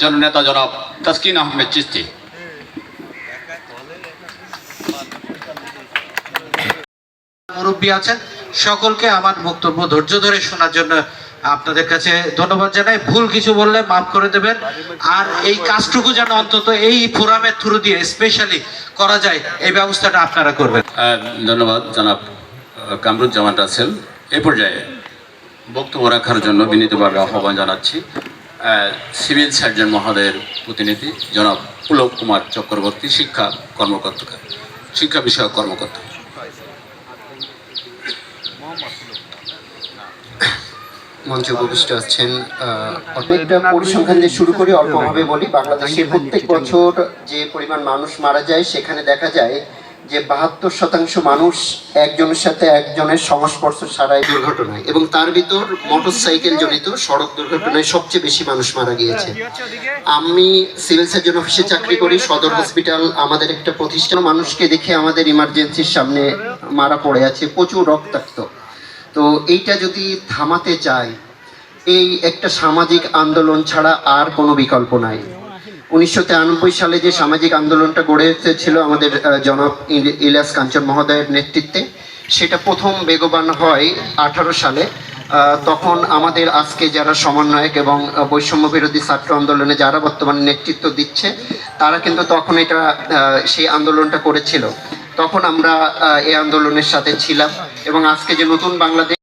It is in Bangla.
জননেতা জনাব তাসকিন আহমেদ চিস্তি মুরব্বী আছেন সকলকে আমার বক্তব্য ধৈর্য ধরে শোনার জন্য আপনাদের কাছে ধন্যবাদ জানাই। ভুল কিছু বললে মাফ করে দেবেন। আর এই কাজটুকু যেন অন্তত এই ফোরামের থ্রু দিয়ে স্পেশালি করা যায় এই ব্যবস্থাটা আপনারা করবেন। ধন্যবাদ জনাব কামরুজ্জামান রাসেল। এ পর্যায়ে বক্তব্য রাখার জন্য বিনীতভাবে আহ্বান জানাচ্ছি। সিভিল সার্জন মহোদয়ের প্রতিনিধি জনাব পুলক কুমার চক্রবর্তী শিক্ষা কর্মকর্তা শিক্ষা বিষয়ক কর্মকর্তা। মঞ্চে উপবিষ্ট আছেন একটা পরিসংখ্যান দিয়ে শুরু করি অল্পভাবে বলি। বাংলাদেশে প্রত্যেক বছর যে পরিমাণ মানুষ মারা যায় সেখানে দেখা যায় যে বাহাত্তর শতাংশ মানুষ একজনের সাথে একজনের সংস্পর্শ ছাড়াই দুর্ঘটনায় এবং তার ভিতর মোটর সাইকেল জনিত সড়ক দুর্ঘটনায় সবচেয়ে বেশি মানুষ মারা গিয়েছে। আমি সিভিল সার্জন অফিসে চাকরি করি, সদর হসপিটাল আমাদের একটা প্রতিষ্ঠান। মানুষকে দেখে আমাদের ইমার্জেন্সির সামনে মারা পড়ে আছে, প্রচুর রক্তাক্ত। তো এইটা যদি থামাতে চাই, এই একটা সামাজিক আন্দোলন ছাড়া আর কোনো বিকল্প নাই। উনিশশো তিরানব্বই সালে যে সামাজিক আন্দোলনটা গড়ে উঠেছিল আমাদের আহ, জনাব ইল- ইলিয়াস কাঞ্চন মহোদয়ের নেতৃত্বে সেটা প্রথম বেগবান হয় আঠারো সালে। তখন আমাদের আজকে যারা সমন্বয়ক এবং বৈষম্য বিরোধী ছাত্র আন্দোলনে যারা বর্তমানে নেতৃত্ব দিচ্ছে তারা কিন্তু তখন এটা সেই আন্দোলনটা করেছিল। তখন আমরা এই আন্দোলনের সাথে ছিলাম এবং আজকে যে নতুন বাংলাদেশ